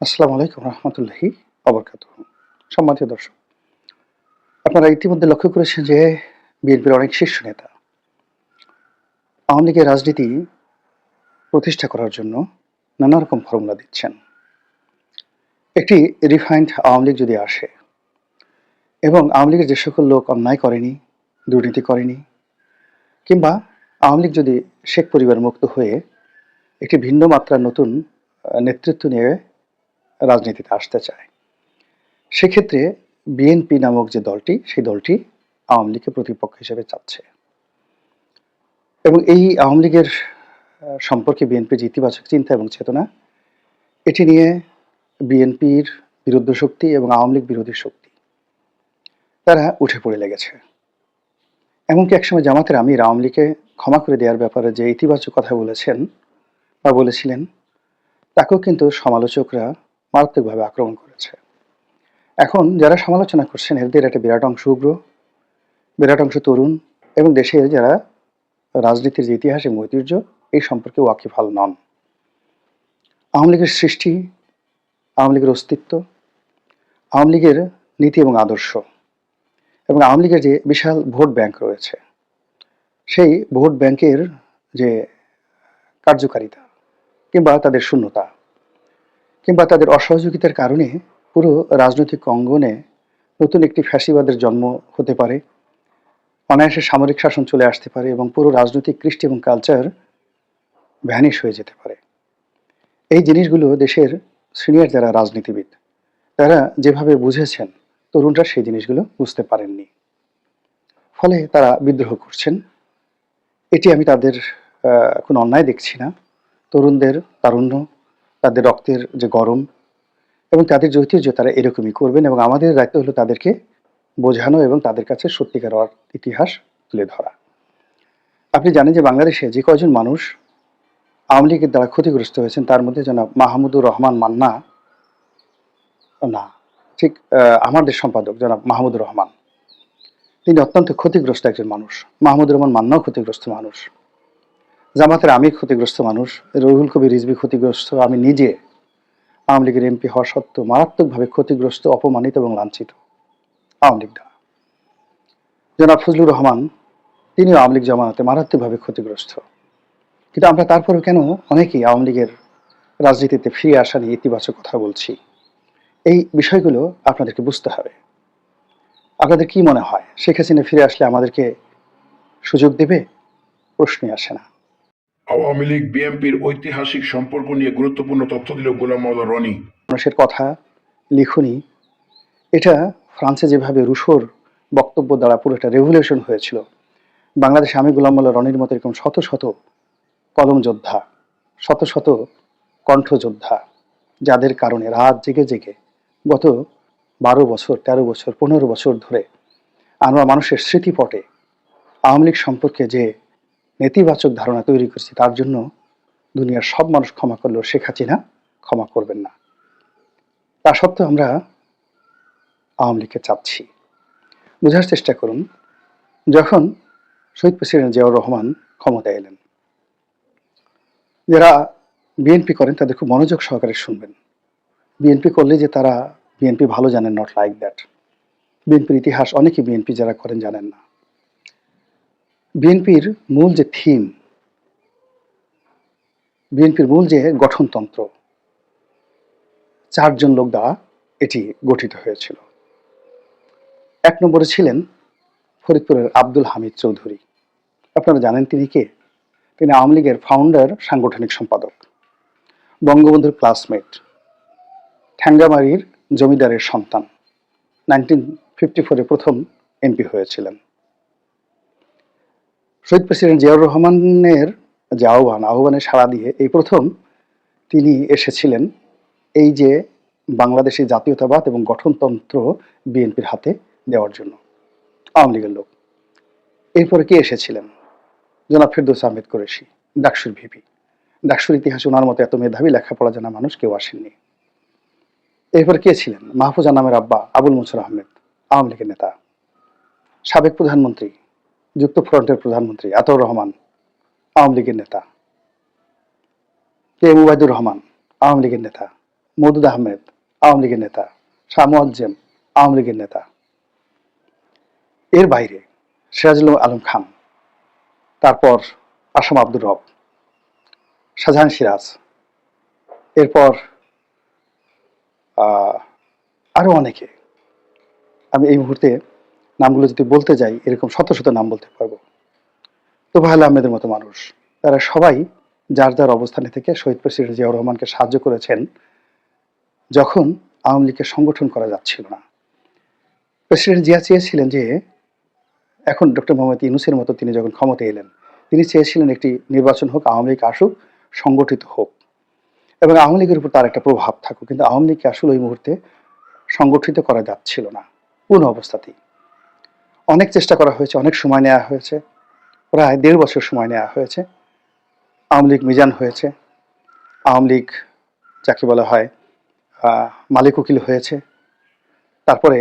আসসালামু আলাইকুম রহমতুল্লাহি অবরকাত সম্মানিত দর্শক, আপনারা ইতিমধ্যে লক্ষ্য করেছেন যে বিএনপির অনেক শীর্ষ নেতা আওয়ামী লীগের রাজনীতি প্রতিষ্ঠা করার জন্য নানা রকম ফর্মুলা দিচ্ছেন। একটি রিফাইন্ড আওয়ামী লীগ যদি আসে এবং আওয়ামী লীগের যে সকল লোক অন্যায় করেনি, দুর্নীতি করেনি, কিংবা আওয়ামী লীগ যদি শেখ পরিবার মুক্ত হয়ে একটি ভিন্ন মাত্রার নতুন নেতৃত্ব নিয়ে রাজনীতিতে আসতে চায়। সেক্ষেত্রে বিএনপি নামক যে দলটি, সেই দলটি আওয়ামী লীগকে প্রতিপক্ষ হিসেবে চাচ্ছে। এবং এই আওয়ামী লীগের সম্পর্কে বিএনপির যে ইতিবাচক চিন্তা এবং চেতনা, এটি নিয়ে বিএনপির বিরুদ্ধ শক্তি এবং আওয়ামী লীগ বিরোধী শক্তি, তারা উঠে পড়ে লেগেছে। এমনকি একসময় জামাতের আমির আওয়ামী লীগকে ক্ষমা করে দেওয়ার ব্যাপারে যে ইতিবাচক কথা বলেছেন বা বলেছিলেন, তাকেও কিন্তু সমালোচকরা মারাত্মকভাবে আক্রমণ করেছে। এখন যারা সমালোচনা করছেন, এদের একটা বিরাট অংশ উগ্র, বিরাট অংশ তরুণ এবং দেশের যারা রাজনীতির যে ইতিহাস এবং ঐতিহ্য, এই সম্পর্কে ওয়াকিফাল নন। আওয়ামী লীগের সৃষ্টি, আওয়ামী লীগের অস্তিত্ব, আওয়ামী লীগের নীতি এবং আদর্শ এবং আওয়ামী লীগের যে বিশাল ভোট ব্যাংক রয়েছে, সেই ভোট ব্যাংকের যে কার্যকারিতা কিংবা তাদের শূন্যতা কিংবা তাদের অসহযোগিতার কারণে পুরো রাজনৈতিক অঙ্গনে নতুন একটি ফ্যাসিবাদের জন্ম হতে পারে, অনায়াসে সামরিক শাসন চলে আসতে পারে এবং পুরো রাজনৈতিক কৃষ্টি এবং কালচার ভ্যানিশ হয়ে যেতে পারে। এই জিনিসগুলো দেশের সিনিয়র যারা রাজনীতিবিদ, তারা যেভাবে বুঝেছেন, তরুণরা সেই জিনিসগুলো বুঝতে পারেননি। ফলে তারা বিদ্রোহ করছেন। এটি আমি তাদের কোনো অন্যায় দেখছি না। তরুণদের তারুণ্য তাদের রক্তের যে গরম এবং তাদের যে তারা এরকমই করবেন এবং আমাদের দায়িত্ব হলো তাদেরকে বোঝানো এবং তাদের কাছে সত্যিকার ইতিহাস তুলে ধরা। আপনি জানেন যে বাংলাদেশে যে কয়জন মানুষ আওয়ামী লীগের দ্বারা ক্ষতিগ্রস্ত হয়েছেন, তার মধ্যে জনাব মাহমুদুর রহমান মান্না, না, ঠিক আমাদের সম্পাদক জনাব মাহমুদুর রহমান। তিনি অত্যন্ত ক্ষতিগ্রস্ত একজন মানুষ। মাহমুদুর রহমান মান্নাও ক্ষতিগ্রস্ত মানুষ। জামাতের আমি ক্ষতিগ্রস্ত মানুষ রবিউল কবির রিজবি ক্ষতিগ্রস্ত, আমি নিজে আওয়ামী লীগের এমপি হওয়া সত্ত্বেও মারাত্মকভাবে ক্ষতিগ্রস্ত, অপমানিত এবং লাঞ্ছিত। আওয়ামী লীগ দ্বারা জনাব ফজলুর রহমান, তিনিও আওয়ামী লীগ জামানাতে মারাত্মকভাবে ক্ষতিগ্রস্ত। কিন্তু আমরা তারপরেও কেন অনেকেই আওয়ামী লীগের রাজনীতিতে ফিরে আসা নিয়ে ইতিবাচক কথা বলছি? এই বিষয়গুলো আপনাদেরকে বুঝতে হবে। আপনাদের কি মনে হয়? শেখ হাসিনা ফিরে আসলে আমাদেরকে সুযোগ দেবে? প্রশ্নই আসে না। আওয়ামী লীগ, বিএনপির ঐতিহাসিক সম্পর্ক নিয়ে গুরুত্বপূর্ণ তথ্য দিল গোলাম মাওলা রনি। মানুষের কথা লিখুনি, এটা ফ্রান্সে যেভাবে রুশোর বক্তব্য দ্বারা পুরো একটা রেভলিউশন হয়েছিল, বাংলাদেশে আমি গোলাম মোল্লা রনির মতো এরকম শত শত কলম যোদ্ধা, শত শত কণ্ঠ যোদ্ধা, যাদের কারণে রাত জেগে জেগে গত বারো বছর, তেরো বছর, পনেরো বছর ধরে আমরা মানুষের স্মৃতিপটে আওয়ামী লীগ সম্পর্কে যে নেতিবাচক ধারণা তৈরি করেছি, তার জন্য দুনিয়ার সব মানুষ ক্ষমা করলেও শেখ হাসিনা ক্ষমা করবেন না। তা সত্ত্বেও আমরা আওয়ামী লীগকে চাচ্ছি বোঝার চেষ্টা করুন, যখন শহীদ প্রেসিডেন্ট জিয়াউর রহমান ক্ষমতায় এলেন, যারা বিএনপি করেন তাদের খুব মনোযোগ সহকারে শুনবেন। বিএনপি করলে যে তারা বিএনপি ভালো জানেন নট লাইক দ্যাট বিএনপির ইতিহাস অনেকে বিএনপি যারা করেন জানেন না। বিএনপির মূল যে থিম, বিএনপির মূল যে গঠনতন্ত্র, চারজন লোক দ্বারা এটি গঠিত হয়েছিল। এক নম্বরে ছিলেন ফরিদপুরের আব্দুল হামিদ চৌধুরী। আপনারা জানেন তিনি কে? তিনি আওয়ামী লীগের ফাউন্ডার সাংগঠনিক সম্পাদক, বঙ্গবন্ধুর ক্লাসমেট ঠ্যাঙ্গামারির জমিদারের সন্তান। নাইনটিন ফিফটি ফোরে প্রথম এমপি হয়েছিলেন। শহীদ প্রেসিডেন্ট জিয়াউর রহমানের যে আহ্বান আহ্বানে সাড়া দিয়ে এই প্রথম তিনি এসেছিলেন এই যে বাংলাদেশি জাতীয়তাবাদ এবং গঠনতন্ত্র বিএনপির হাতে দেওয়ার জন্য, আওয়ামী লীগের লোক। এরপরে কে এসেছিলেন? জনাব ফেরদৌস আহমেদ কুরেশি, ডাকসুর ভিপি। ডাকসুর ইতিহাস ওনার মতো এত মেধাবী, লেখাপড়া জানা মানুষ কেউ আসেননি। এরপর কে ছিলেন? মাহফুজা নামের আব্বা আবুল মনসুর আহমেদ, আওয়ামী লীগের নেতা। সাবেক প্রধানমন্ত্রী যুক্ত ফ্রন্টের প্রধানমন্ত্রী আতাউর রহমান আওয়ামী লীগের নেতা। কে? মুবাইদুর রহমান আওয়ামী লীগের নেতা। মদুদ আহমেদ আওয়ামী লীগের নেতা। শাহ মোয়াজ্জেম আওয়ামী লীগের নেতা। এর বাইরে সিরাজুল আলম খান তারপর আসাম আব্দুর রব শাহজাহান সিরাজ। এরপর আহ, আরও অনেকে। আমি এই মুহূর্তে নামগুলো যদি বলতে যাই, এরকম শত শত নাম বলতে পারব। তোবাহাল আহমেদের মতো মানুষ, তারা সবাই যার যার অবস্থানে থেকে শহীদ প্রেসিডেন্ট জিয়াউর রহমানকে সাহায্য করেছেন, যখন আওয়ামী লীগের সংগঠন করা যাচ্ছিল না। প্রেসিডেন্ট জিয়া চেয়েছিলেন যে, এখন ডক্টর মোহাম্মদ ইউনুসের মতো তিনি যখন ক্ষমতায় এলেন, তিনি চেয়েছিলেন একটি নির্বাচন হোক, আওয়ামী লীগ আসুক, সংগঠিত হোক। এবং আওয়ামী লীগের উপর তার একটা প্রভাব থাকুক, কিন্তু আওয়ামী লীগকে আসলে ওই মুহূর্তে সংগঠিত করা যাচ্ছিল না। কোনো অবস্থাতেই। অনেক চেষ্টা করা হয়েছে, অনেক সময় নেওয়া হয়েছে। প্রায় দেড় বছর সময় নেওয়া হয়েছে। আওয়ামী লীগ মিজান হয়েছে। আওয়ামী লীগ যাকে বলা হয় মালিক উকিল হয়েছে। তারপরে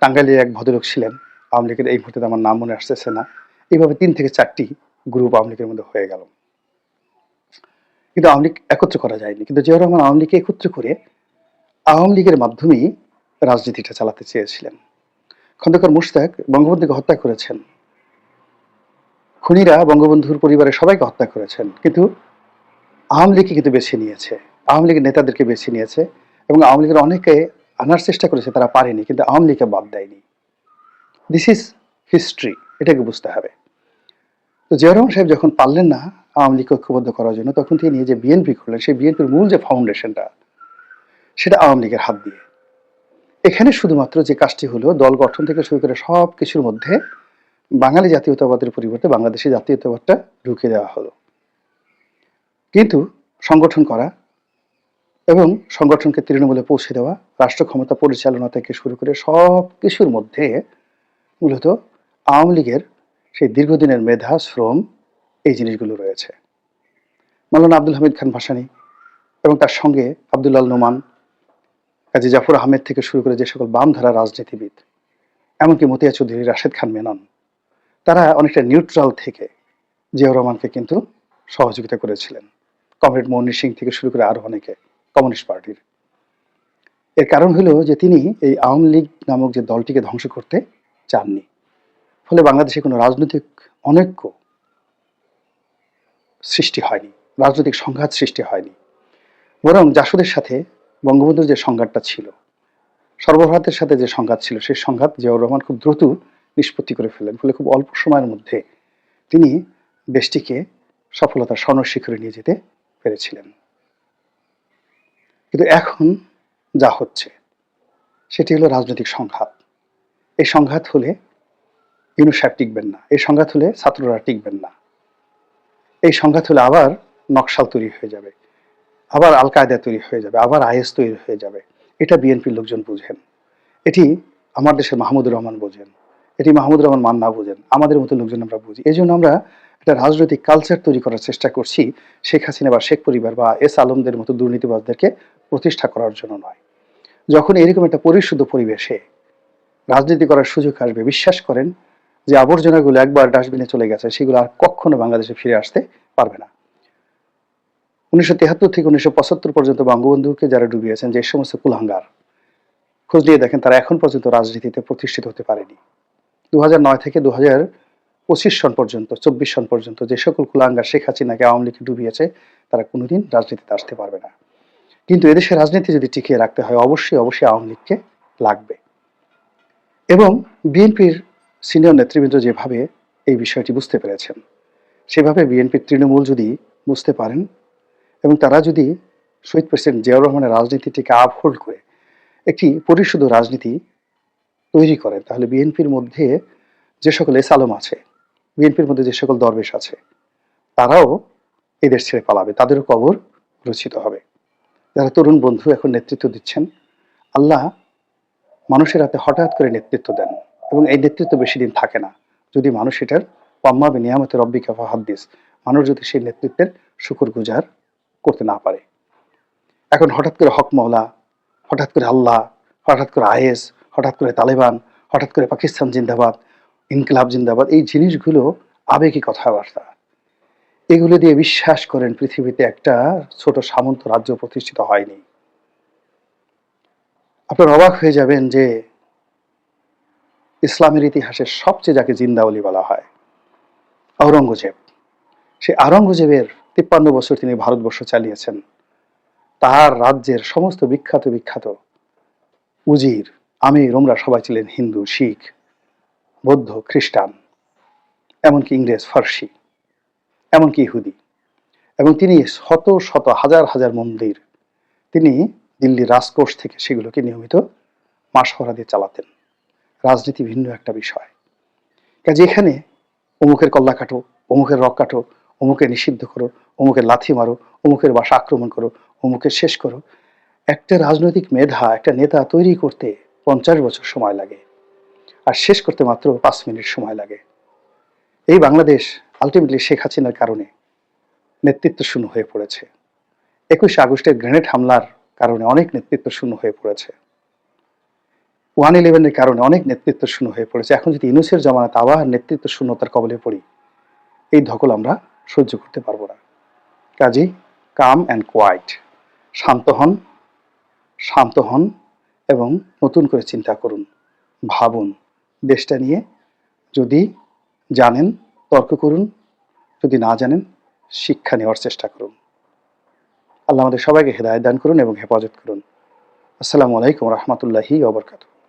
টাঙ্গাইলের এক ভদ্রলোক ছিলেন। আওয়ামী লীগের এই মুহূর্তে আমার নাম মনে আসতেছে না। এইভাবে তিন থেকে চারটি গ্রুপ আওয়ামী লীগের মধ্যে হয়ে গেল। কিন্তু আওয়ামী লীগ একত্র করা যায়নি। কিন্তু জিয়াউর রহমান আওয়ামী লীগকে একত্র করে আওয়ামী লীগের মাধ্যমেই রাজনীতিটা চালাতে চেয়েছিলেন। খন্দকার মুশতাক বঙ্গবন্ধুকে হত্যা করেছেন। খুনিরা বঙ্গবন্ধুর পরিবারের সবাইকে হত্যা করেছেন। কিন্তু আওয়ামী লীগকে কিন্তু বেছে নিয়েছে। আওয়ামী লীগের নেতাদেরকে বেছে নিয়েছে এবং আওয়ামী লীগের অনেকে আনার চেষ্টা করেছে, তারা পারেনি, কিন্তু আওয়ামী লীগকে বাদ দেয়নি। দিস ইজ হিস্ট্রি এটাকে বুঝতে হবে। তো জিয়া রহমান সাহেব যখন পারলেন না আওয়ামী লীগকে ঐক্যবদ্ধ করার জন্য, তখন তিনি যে বিএনপি করলেন, সেই বিএনপির মূল যে ফাউন্ডেশনটা সেটা আওয়ামী লীগের হাত দিয়ে। এখানে শুধুমাত্র যে কাজটি হলো, দল গঠন থেকে শুরু করে সব কিছুর মধ্যে বাঙালি জাতীয়তাবাদের পরিবর্তে বাংলাদেশি জাতীয়তাবাদটা ঢুকে দেওয়া হলো। কিন্তু সংগঠন করা এবং সংগঠনকে তৃণমূলে পৌঁছে দেওয়া, রাষ্ট্র ক্ষমতা পরিচালনা থেকে শুরু করে সব কিছুর মধ্যে মূলত আওয়ামী লীগের সেই দীর্ঘদিনের মেধা, শ্রম এই জিনিসগুলো রয়েছে। মাওলানা আব্দুল হামিদ খান ভাসানী এবং তার সঙ্গে আব্দুল্লাল নোমান কাজী জাফর আহমেদ থেকে শুরু করে যে সকল বামধারা রাজনীতিবিদ, এমনকি মতিয়া চৌধুরী, রাশেদ খান মেনন, তারা অনেকটা নিউট্রাল থেকে জিয়াউর রহমানকে কিন্তু সহযোগিতা করেছিলেন। কমরেড মনির সিং থেকে শুরু করে আরও অনেকে, কমিউনিস্ট পার্টির। এর কারণ হলো যে তিনি এই আওয়ামী লীগ নামক যে দলটিকে ধ্বংস করতে চাননি, ফলে বাংলাদেশে কোনো রাজনৈতিক অনৈক্য সৃষ্টি হয়নি, রাজনৈতিক সংঘাত সৃষ্টি হয়নি। বরং জাসদের সাথে বঙ্গবন্ধুর যে সংঘাতটা ছিল, সর্বভারতের সাথে যে সংঘাত ছিল, সেই সংঘাত জিয়াউর রহমান খুব দ্রুত নিষ্পত্তি করে ফেলেন ফলে খুব অল্প সময়ের মধ্যে তিনি দেশটিকে সফলতার স্বর্ণশিখরে নিয়ে যেতে পেরেছিলেন। কিন্তু এখন যা হচ্ছে, সেটি হলো রাজনৈতিক সংঘাত। এই সংঘাত হলে ইউনু সাহেব টিকবেন না, এই সংঘাত হলে ছাত্ররা টিকবেন না। এই সংঘাত হলে আবার নকশাল তৈরি হয়ে যাবে। আবার আল কায়দা তৈরি হয়ে যাবে, আবার আইএস তৈরি হয়ে যাবে। এটা বিএনপির লোকজন বুঝেন। এটি আমার দেশের মাহমুদুর রহমান বোঝেন। এটি মাহমুদুর রহমান মান্না বোঝেন। আমাদের মতো লোকজন আমরা বুঝি। এই জন্য আমরা একটা রাজনৈতিক কালচার তৈরি করার চেষ্টা করছি শেখ হাসিনা বা শেখ পরিবার বা এস আলমদের মতো দুর্নীতিবাদদেরকে প্রতিষ্ঠা করার জন্য নয়। যখন এরকম একটা পরিশুদ্ধ পরিবেশে রাজনীতি করার সুযোগ আসবে, বিশ্বাস করেন যে আবর্জনাগুলো একবার ডাস্টবিনে চলে গেছে, সেগুলো আর কখনো বাংলাদেশে ফিরে আসতে পারবে না। উনিশশো তেহাত্তর থেকে উনিশশো পঁচাত্তর পর্যন্ত বঙ্গবন্ধুকে যারা ডুবিয়েছেন যে সমস্ত কুলাঙ্গার খোঁজ নিয়ে দেখেন তারা এখন পর্যন্ত রাজনীতিতে প্রতিষ্ঠিত হতে পারেনি। দু নয় থেকে দু পঁচিশ সন পর্যন্ত, চব্বিশ সন পর্যন্ত যে সকল কুলাঙ্গার শেখ হাসিনাকে আওয়ামী লীগকে ডুবিয়েছে, তারা কোনোদিন রাজনীতিতে আসতে পারবে না। কিন্তু এদেশের রাজনীতি যদি টিকিয়ে রাখতে হয়, অবশ্যই অবশ্যই আওয়ামী লীগকে লাগবে। এবং বিএনপির সিনিয়র নেতৃবৃন্দ যেভাবে এই বিষয়টি বুঝতে পেরেছেন, সেভাবে বিএনপির তৃণমূল যদি বুঝতে পারেন এবং তারা যদি শহীদ প্রেসিডেন্ট জিয়াউর রহমানের রাজনীতিটিকে আপহোল্ড করে, একটি পরিশুদ্ধ রাজনীতি তৈরি করেন তাহলে বিএনপির মধ্যে যে সকল এসালম আছে, বিএনপির মধ্যে যে সকল দরবেশ আছে, তারাও এদের ছেড়ে পালাবে, তাদেরও কবর রচিত হবে। যারা তরুণ বন্ধু এখন নেতৃত্ব দিচ্ছেন, আল্লাহ মানুষের হাতে হঠাৎ করে নেতৃত্ব দেন এবং এই নেতৃত্ব বেশি দিন থাকে না। যদি মানুষ এটার পাম্মাবে নিয়ামতের রব্বিকা ফাহাদ্দিস, মানুষ যদি সেই নেতৃত্বের শুকুর গুজার করতে না পারে। এখন হঠাৎ করে হক মহলা, হঠাৎ করে আল্লাহ, হঠাৎ করে আইএস, হঠাৎ করে তালেবান, হঠাৎ করে পাকিস্তান জিন্দাবাদ, ইনকলাব জিন্দাবাদ, এই জিনিসগুলো আবেগী কথাবার্তা। এগুলো দিয়ে বিশ্বাস করেন পৃথিবীতে একটা ছোট সামন্ত রাজ্য প্রতিষ্ঠিত হয়নি। আপনার অবাক হয়ে যাবেন যে ইসলামের ইতিহাসে সবচেয়ে যাকে জিন্দাওলি বলা হয় আওরঙ্গজেব সে আওরঙ্গজেবের তিপ্পান্ন বছর তিনি ভারতবর্ষ চালিয়েছেন। তার রাজ্যের সমস্ত বিখ্যাত বিখ্যাত উজির, আমির ওমরা সবাই ছিলেন হিন্দু, শিখ, বৌদ্ধ, খ্রিস্টান, এমনকি ইংরেজ, ফার্সি, এমনকি ইহুদি। এবং তিনি শত শত, হাজার হাজার মন্দির তিনি দিল্লির রাজকোষ থেকে সেগুলোকে নিয়মিত মাসহরা দিয়ে চালাতেন। রাজনীতি ভিন্ন একটা বিষয়। কাজে এখানে অমুকের কল্লা কাটো অমুকের রক কাটো অমুকে নিষিদ্ধ করো অমুকের লাথি মারো, অমুকের বাসা আক্রমণ করো অমুকের শেষ করো। একটা রাজনৈতিক মেধা, একটা নেতা তৈরি করতে পঞ্চাশ বছর সময় লাগে। আর শেষ করতে মাত্র পাঁচ মিনিট সময় লাগে। এই বাংলাদেশ আলটিমেটলি শেখ হাসিনার কারণে নেতৃত্ব শূন্য হয়ে পড়েছে। একুশে আগস্টের গ্রেনেড হামলার কারণে অনেক নেতৃত্ব শূন্য হয়ে পড়েছে। ওয়ান ইলেভেনের কারণে অনেক নেতৃত্ব শূন্য হয়ে পড়েছে। এখন যদি ইনুসের জমানাতে আবার নেতৃত্ব শূন্যতার কবলে পড়ি, এই ধকল আমরা সহ্য করতে পারব না। কাজেই কাম অ্যান্ড কোয়াইট শান্ত হন শান্ত হন এবং নতুন করে চিন্তা করুন, ভাবুন। দেশটা নিয়ে যদি জানেন, তর্ক করুন, যদি না জানেন, শিক্ষা নেওয়ার চেষ্টা করুন। আল্লাহ আমাদের সবাইকে হেদায়ত দান করুন এবং হেফাজত করুন। আসসালামু আলাইকুম রহমতুল্লাহি ওবরকাতুহ